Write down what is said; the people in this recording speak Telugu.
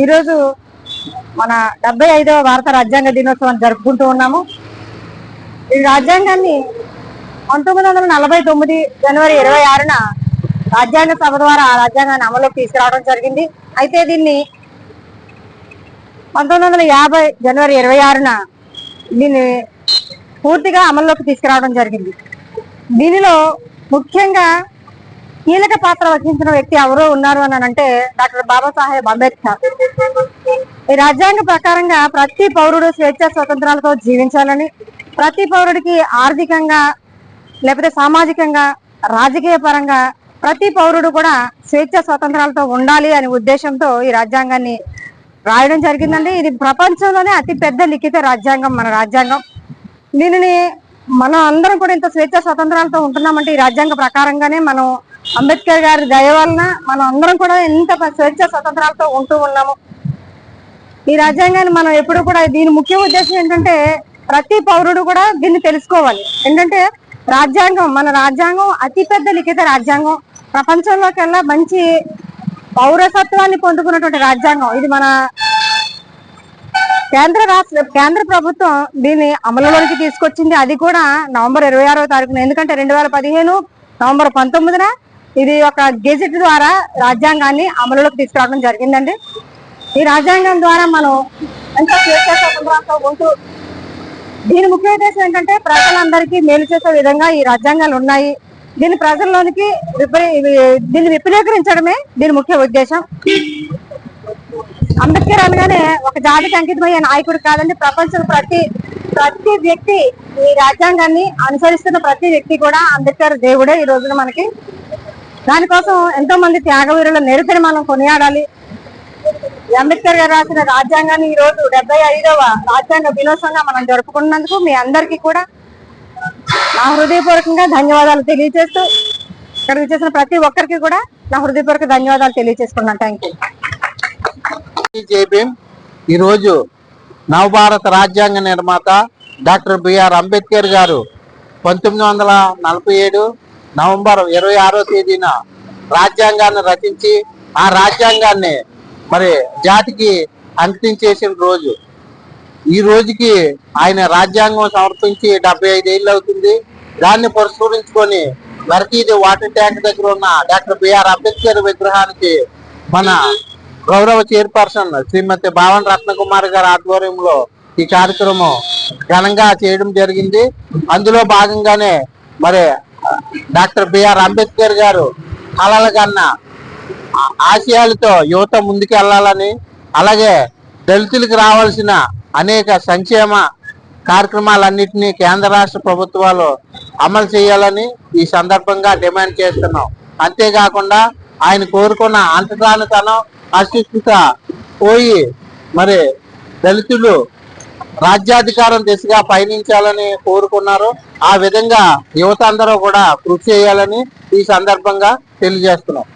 ఈరోజు మన డెబ్బై ఐదవ భారత రాజ్యాంగ దినోత్సవాన్ని జరుపుకుంటూ ఉన్నాము. ఈ రాజ్యాంగాన్ని పంతొమ్మిది వందల నలభై తొమ్మిది జనవరి ఇరవై ఆరున రాజ్యాంగ సభ ద్వారా ఆ రాజ్యాంగాన్ని అమలుకి తీసుకురావడం జరిగింది. అయితే దీన్ని పంతొమ్మిది వందల యాభై జనవరి ఇరవై ఆరున దీన్ని పూర్తిగా అమల్లోకి తీసుకురావడం జరిగింది. దీనిలో ముఖ్యంగా కీలక పాత్ర వహించిన వ్యక్తి ఎవరో ఉన్నారు అని అంటే డాక్టర్ బాబాసాహెబ్ అంబేద్కర్. ఈ రాజ్యాంగ ప్రకారంగా ప్రతి పౌరుడు స్వేచ్ఛ స్వతంత్రాలతో జీవించాలని ప్రతి పౌరుడికి ఆర్థికంగా లేకపోతే సామాజికంగా రాజకీయ పరంగా ప్రతి పౌరుడు కూడా స్వేచ్ఛ స్వతంత్రాలతో ఉండాలి అనే ఉద్దేశంతో ఈ రాజ్యాంగాన్ని రాయడం జరిగిందండి. ఇది ప్రపంచంలోనే అతి పెద్ద లిఖిత రాజ్యాంగం మన రాజ్యాంగం. దీనిని మనం అందరం కూడా ఇంత స్వేచ్ఛ స్వతంత్రాలతో ఉంటున్నామంటే ఈ రాజ్యాంగ ప్రకారంగానే మనం అంబేద్కర్ గారి దయ వలన మనం అందరం కూడా ఇంత స్వేచ్ఛ స్వతంత్రాలతో ఉంటూ ఉన్నాము. ఈ రాజ్యాంగాన్ని మనం ఎప్పుడు కూడా దీని ముఖ్య ఉద్దేశం ఏంటంటే ప్రతి పౌరుడు కూడా దీన్ని తెలుసుకోవాలి. ఏంటంటే రాజ్యాంగం మన రాజ్యాంగం అతి పెద్ద లిఖిత రాజ్యాంగం. ప్రపంచంలోకెల్లా మంచి పౌరసత్వాన్ని పొందుకున్నటువంటి రాజ్యాంగం. ఇది మన కేంద్ర రాష్ట్ర కేంద్ర ప్రభుత్వం దీన్ని అమలులోకి తీసుకొచ్చింది. అది కూడా నవంబర్ ఇరవై ఆరో తారీఖున. ఎందుకంటే రెండు వేల పదిహేను నవంబర్ పంతొమ్మిదిన ఇది ఒక గెజెట్ ద్వారా రాజ్యాంగాన్ని అమలులోకి తీసుకురావడం జరిగిందండి. ఈ రాజ్యాంగం ద్వారా మనం ఎంతో స్వేచ్ఛ స్వతంత్రంతో ఉంటూ దీని ముఖ్య ఉద్దేశం ఏంటంటే ప్రజలందరికీ మేలు చేసే విధంగా ఈ రాజ్యాంగాలు ఉన్నాయి. దీని ప్రజల్లోనికి దీన్ని విపులీకరించడమే దీని ముఖ్య ఉద్దేశం. అంబేద్కర్ అనగానే ఒక జాతికి అంకితమయ్యే నాయకుడు కాదండి. ప్రపంచం ప్రతి ప్రతి వ్యక్తి ఈ రాజ్యాంగాన్ని అనుసరిస్తున్న ప్రతి వ్యక్తి కూడా అంబేద్కర్ దేవుడే ఈ రోజున మనకి దానికోసం ఎంతో మంది త్యాగవీరుల నిరసన మనం కొనియాడాలి. అంబేద్కర్ గారు రాసిన రాజ్యాంగాన్ని ఈ రోజు డెబ్బై ఐదవ రాజ్యాంగ దినోత్సవంగా మనం జరుపుకున్నందుకు మీ అందరికీ కూడా నా హృదయపూర్వకంగా ధన్యవాదాలు తెలియజేస్తూ ఇక్కడ చేసిన ప్రతి ఒక్కరికి కూడా నా హృదయపూర్వక ధన్యవాదాలు తెలియజేసుకున్నాను థ్యాంక్ యూ ఈరోజు నవభారత రాజ్యాంగ నిర్మాత డాక్టర్ బిఆర్ అంబేద్కర్ గారు పంతొమ్మిది వందల నలభై ఏడు నవంబర్ ఇరవై ఆరో తేదీన రాజ్యాంగాన్ని రచించి ఆ రాజ్యాంగాన్ని మరి జాతికి అంకితం చేసిన రోజు. ఈ రోజుకి ఆయన రాజ్యాంగం సమర్పించి డెబ్బై ఐదేళ్ళు అవుతుంది. దాన్ని పురస్కరించుకొని ఇది వాటర్ ట్యాంక్ దగ్గర ఉన్న డాక్టర్ బిఆర్ అంబేద్కర్ విగ్రహానికి మన గౌరవ చైర్పర్సన్ శ్రీమతి భావన్ రత్నకుమార్ గారి ఆధ్వర్యంలో ఈ కార్యక్రమం ఘనంగా చేయడం జరిగింది. అందులో భాగంగానే మరి డాక్టర్ బిఆర్ అంబేద్కర్ గారు కలలు కన్నా ఆశయాలతో యువత ముందుకు వెళ్ళాలని అలాగే దళితులకు రావాల్సిన అనేక సంక్షేమ కార్యక్రమాలన్నింటినీ కేంద్ర రాష్ట్ర ప్రభుత్వాలు అమలు చేయాలని ఈ సందర్భంగా డిమాండ్ చేస్తున్నాం. అంతేకాకుండా ఆయన కోరుకున్న అంటరానితనం అశిక్షిత పోయి మరి దళితులు రాజ్యాధికారం దిశగా పయనించాలని కోరుకున్నారు. ఆ విధంగా యువత అందరూ కూడా కృషి చేయాలని ఈ సందర్భంగా తెలియజేస్తున్నాం.